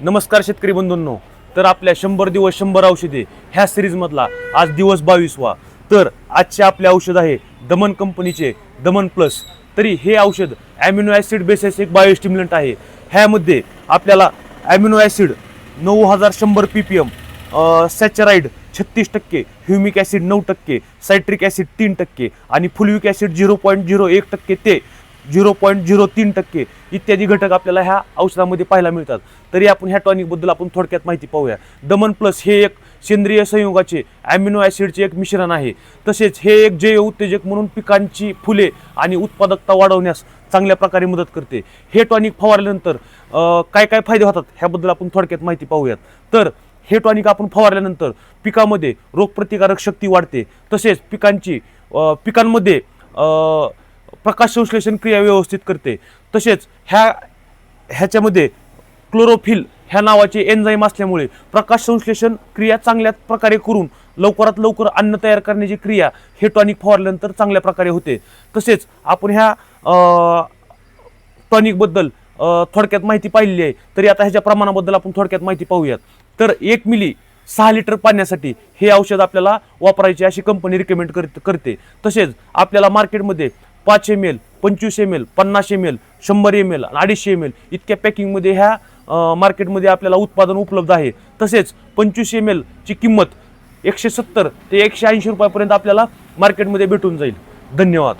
नमस्कार शेतकरी बंधूंनो. तर आपल्या शंभर दिवस शंभर औषधे ह्या सिरीजमधला आज दिवस बावीसवा. तर आजचे आपले औषध आहे दमन कंपनीचे दमन प्लस. तरी हे औषध ॲमिनो ॲसिड बेसिस एक बायोस्टिम्युलंट आहे. ह्यामध्ये आपल्याला ॲमिनो ॲसिड नऊ हजार शंभर पी पी एम सॅचराईड छत्तीस टक्के ह्युमिक ॲसिड नऊ टक्के सायट्रिक ॲसिड तीन टक्के आणि fulvic acid zero point zero एक टक्के ते झिरो पॉईंट झिरो तीन टक्के इत्यादी घटक आपल्याला ह्या औषधामध्ये पाहायला मिळतात. तरी आपण ह्या टॉनिकबद्दल आपण थोडक्यात माहिती पाहूया. दमन प्लस हे एक सेंद्रिय संयोगाचे ॲमिनो ॲसिडचे एक मिश्रण आहे. तसेच हे एक जैव उत्तेजक म्हणून पिकांची फुले आणि उत्पादकता वाढवण्यास चांगल्या प्रकारे मदत करते. हे टॉनिक फवारल्यानंतर काय काय फायदे होतात ह्याबद्दल आपण थोडक्यात माहिती पाहूयात. तर हे टॉनिक आपण फवारल्यानंतर पिकामध्ये रोगप्रतिकारक शक्ती वाढते. तसेच पिकांची पिकांमध्ये प्रकाश संश्लेषण क्रिया व्यवस्थित करते. तसेच ह्या ह्याच्यामध्ये क्लोरोफिल ह्या नावाचे एन्झाईम असल्यामुळे प्रकाश संश्लेषण क्रिया चांगल्या प्रकारे करून लवकरात लवकर अन्न तयार करण्याची क्रिया हे टॉनिक फवारल्यानंतर चांगल्या प्रकारे होते. तसेच आपण ह्या टॉनिकबद्दल थोडक्यात माहिती पाहिलेली आहे. तरी आता ह्याच्या प्रमाणाबद्दल आपण थोडक्यात माहिती पाहूयात. तर एक मिली सहा लिटर पाण्यासाठी हे औषध आपल्याला वापरायचे अशी कंपनी रिकमेंड करते करते. तसेच आपल्याला मार्केटमध्ये पाच एम एल पंचवीस एम एल पन्नास एम एल शंभर एम एल अडीचशे एम एल इतक्या पॅकिंगमध्ये ह्या मार्केटमध्ये आपल्याला उत्पादन उपलब्ध आहे. तसेच पंचवीस एम एलची किंमत एकशे सत्तर ते एकशे ऐंशी रुपयापर्यंत आपल्याला मार्केटमध्ये भेटून जाईल. धन्यवाद.